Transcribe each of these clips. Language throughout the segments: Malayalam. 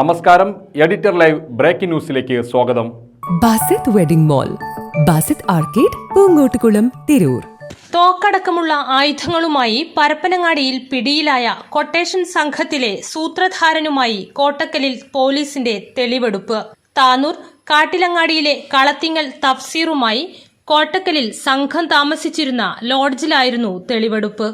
നമസ്കാരം എഡിറ്റർ ലൈവ് ബ്രേക്കിംഗ് ന്യൂസിലേക്ക് സ്വാഗതം. Basith wedding mall Basith arcade Poonkottukulam Tirur. തോക്കടക്കമുള്ള ആയുധങ്ങളുമായി പരപ്പനങ്ങാടിയിൽ പിടിയിലായ കൊട്ടേഷൻ സംഘത്തിലെ സൂത്രധാരനുമായി കോട്ടക്കലിൽ പോലീസിന്റെ തെളിവെടുപ്പ്. താനൂർ കാട്ടിലങ്ങാടിയിലെ കളത്തിങ്ങൽ തഫ്സീറുമായി കോട്ടക്കലിൽ സംഘം താമസിച്ചിരുന്ന ലോഡ്ജിലായിരുന്നു തെളിവെടുപ്പ്.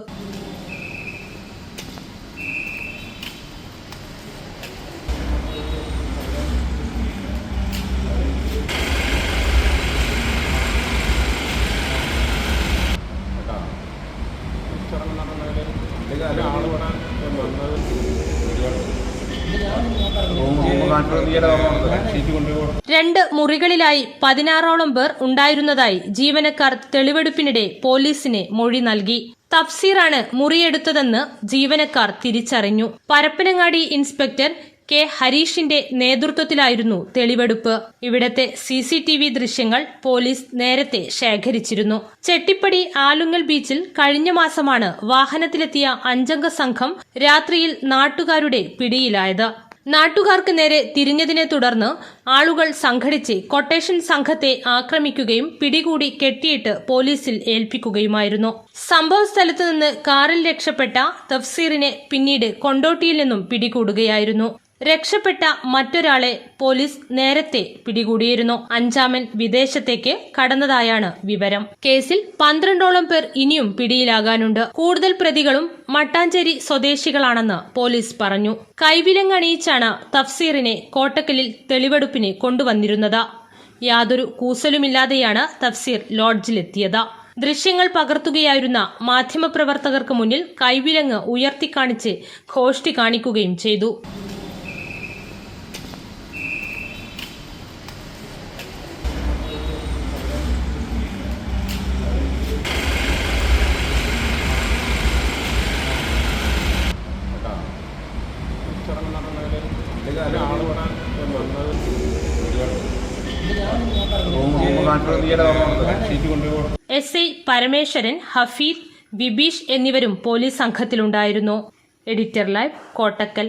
രണ്ട് മുറികളിലായി പതിനാറോളം പേർ ഉണ്ടായിരുന്നതായി ജീവനക്കാർ തെളിവെടുപ്പിനിടെ പോലീസിന് മൊഴി നൽകി. തഫ്സീറാണ് മുറിയെടുത്തതെന്ന് ജീവനക്കാർ തിരിച്ചറിഞ്ഞു. പരപ്പനങ്ങാടി ഇൻസ്പെക്ടർ കെ ഹരീഷിന്റെ നേതൃത്വത്തിലായിരുന്നു തെളിവെടുപ്പ്. ഇവിടത്തെ സി സി ടി വി ദൃശ്യങ്ങൾ പോലീസ് നേരത്തെ ശേഖരിച്ചിരുന്നു. ചെട്ടിപ്പടി ആലുങ്ങൽ ബീച്ചിൽ കഴിഞ്ഞ മാസമാണ് വാഹനത്തിലെത്തിയ അഞ്ചംഗ സംഘം രാത്രിയിൽ നാട്ടുകാരുടെ പിടിയിലായത്. നാട്ടുകാർക്ക് നേരെ തിരിഞ്ഞതിനെ തുടർന്ന് ആളുകൾ സംഘടിച്ച് കൊട്ടേഷൻ സംഘത്തെ ആക്രമിക്കുകയും പിടികൂടി കെട്ടിയിട്ട് പോലീസിൽ ഏൽപ്പിക്കുകയുമായിരുന്നു. സംഭവ സ്ഥലത്ത് നിന്ന് കാറിൽ രക്ഷപ്പെട്ട തഫ്സീറിനെ പിന്നീട് കൊണ്ടോട്ടിയിൽ നിന്നും പിടികൂടുകയായിരുന്നു. രക്ഷപ്പെട്ട മറ്റൊരാളെ പോലീസ് നേരത്തെ പിടികൂടിയിരുന്നു. അഞ്ചാമൻ വിദേശത്തേക്ക് കടന്നതായാണ് വിവരം. കേസിൽ പന്ത്രണ്ടോളം പേർ ഇനിയും പിടിയിലാകാനുണ്ട്. കൂടുതൽ പ്രതികളും മട്ടാഞ്ചേരി സ്വദേശികളാണെന്ന് പോലീസ് പറഞ്ഞു. കൈവിലങ്ങണിയിച്ചാണ് തഫ്സീറിനെ കോട്ടക്കലിൽ തെളിവെടുപ്പിന് കൊണ്ടുവന്നിരുന്നത്. യാതൊരു കൂസലുമില്ലാതെയാണ് തഫ്സീർ ലോഡ്ജിലെത്തിയത്. ദൃശ്യങ്ങൾ പകർത്തുകയായിരുന്ന മാധ്യമപ്രവർത്തകർക്ക് മുന്നിൽ കൈവിലങ്ങ് ഉയർത്തിക്കാണിച്ച് ഘോഷ്ടി കാണിക്കുകയും ചെയ്തു. എസ് ഐ പരമേശ്വരൻ ഹഫീദ് ബിബീഷ് എന്നിവരും പോലീസ് സംഘത്തിലുണ്ടായിരുന്നു. Editor live Kottakkal.